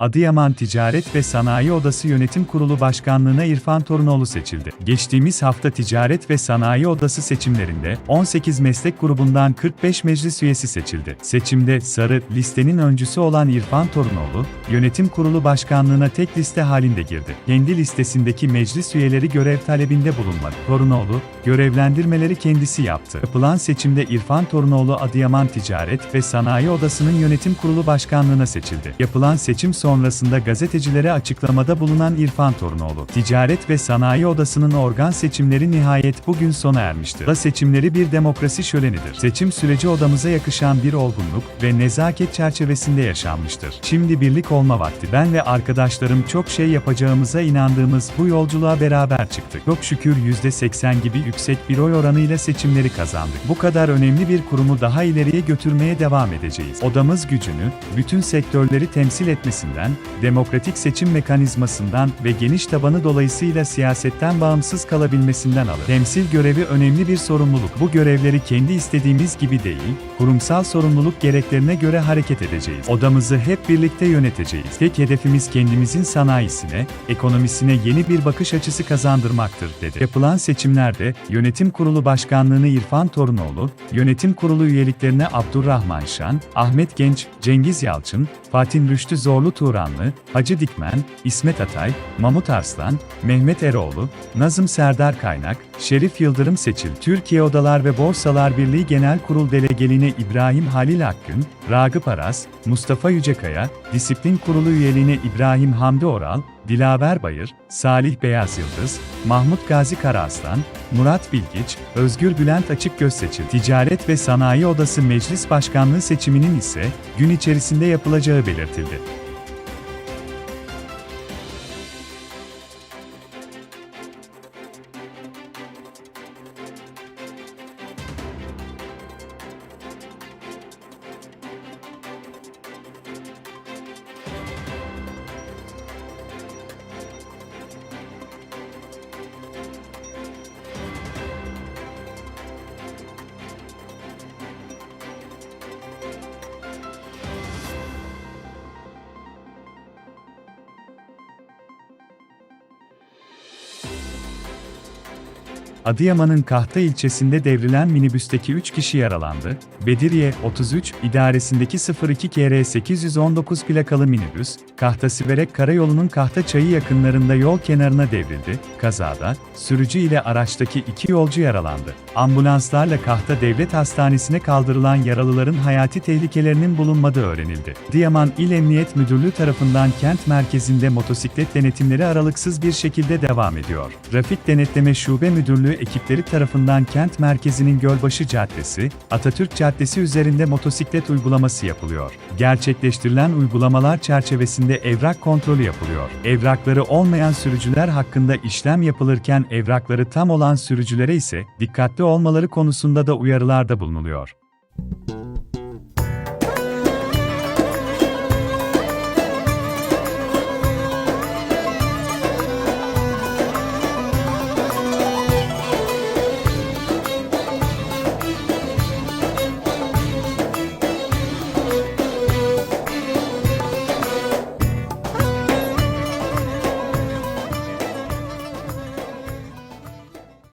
Adıyaman Ticaret ve Sanayi Odası Yönetim Kurulu Başkanlığına İrfan Torunoğlu seçildi. Geçtiğimiz hafta Ticaret ve Sanayi Odası seçimlerinde 18 meslek grubundan 45 meclis üyesi seçildi. Seçimde sarı listenin öncüsü olan İrfan Torunoğlu, Yönetim Kurulu Başkanlığına tek liste halinde girdi. Kendi listesindeki meclis üyeleri görev talebinde bulunmadı. Torunoğlu, görevlendirmeleri kendisi yaptı. Yapılan seçimde İrfan Torunoğlu Adıyaman Ticaret ve Sanayi Odası'nın Yönetim Kurulu Başkanlığına seçildi. Yapılan seçim sonrasında gazetecilere açıklamada bulunan İrfan Torunoğlu, Ticaret ve Sanayi Odası'nın organ seçimleri nihayet bugün sona ermiştir. Da seçimleri bir demokrasi şölenidir. Seçim süreci odamıza yakışan bir olgunluk ve nezaket çerçevesinde yaşanmıştır. Şimdi birlik olma vakti. Ben ve arkadaşlarım çok şey yapacağımıza inandığımız bu yolculuğa beraber çıktık. Çok şükür %80 gibi yüksek bir oy oranıyla seçimleri kazandık. Bu kadar önemli bir kurumu daha ileriye götürmeye devam edeceğiz. Odamız gücünü, bütün sektörleri temsil etmesinden, demokratik seçim mekanizmasından ve geniş tabanı dolayısıyla siyasetten bağımsız kalabilmesinden alır. Temsil görevi önemli bir sorumluluk. Bu görevleri kendi istediğimiz gibi değil, kurumsal sorumluluk gereklerine göre hareket edeceğiz. Odamızı hep birlikte yöneteceğiz. Tek hedefimiz kendimizin sanayisine, ekonomisine yeni bir bakış açısı kazandırmaktır, dedi. Yapılan seçimlerde, Yönetim Kurulu Başkanlığını İrfan Torunoğlu, Yönetim Kurulu üyeliklerine Abdurrahman Şan, Ahmet Genç, Cengiz Yalçın, Fatih Rüştü Zorlu Turanlı, Hacı Dikmen, İsmet Atay, Mahmut Arslan, Mehmet Eroğlu, Nazım Serdar Kaynak, Şerif Yıldırım Seçil, Türkiye Odalar ve Borsalar Birliği Genel Kurul Delegeliğine İbrahim Halil Akgün, Ragıp Aras, Mustafa Yücekaya, Disiplin Kurulu üyeliğine İbrahim Hamdi Oral, Dilaver Bayır, Salih Beyaz Yıldız, Mahmut Gazi Karaaslan, Murat Bilgiç, Özgür Bülent Açıkgöz seçildi. Ticaret ve Sanayi Odası Meclis Başkanlığı seçiminin ise gün içerisinde yapılacağı belirtildi. Adıyaman'ın Kahta ilçesinde devrilen minibüsteki 3 kişi yaralandı. Bediriye 33 idaresindeki 02 KR 819 plakalı minibüs, Kahta Siverek Karayolu'nun Kahta Çayı yakınlarında yol kenarına devrildi. Kazada sürücü ile araçtaki iki yolcu yaralandı. Ambulanslarla Kahta Devlet Hastanesi'ne kaldırılan yaralıların hayati tehlikelerinin bulunmadığı öğrenildi. Adıyaman İl Emniyet Müdürlüğü tarafından kent merkezinde motosiklet denetimleri aralıksız bir şekilde devam ediyor. Trafik Denetleme Şube Müdürlüğü ekipleri tarafından kent merkezinin Gölbaşı Caddesi, Atatürk Caddesi üzerinde motosiklet uygulaması yapılıyor. Gerçekleştirilen uygulamalar çerçevesinde evrak kontrolü yapılıyor. Evrakları olmayan sürücüler hakkında işlem yapılırken evrakları tam olan sürücülere ise dikkatli olmaları konusunda da uyarılarda bulunuluyor.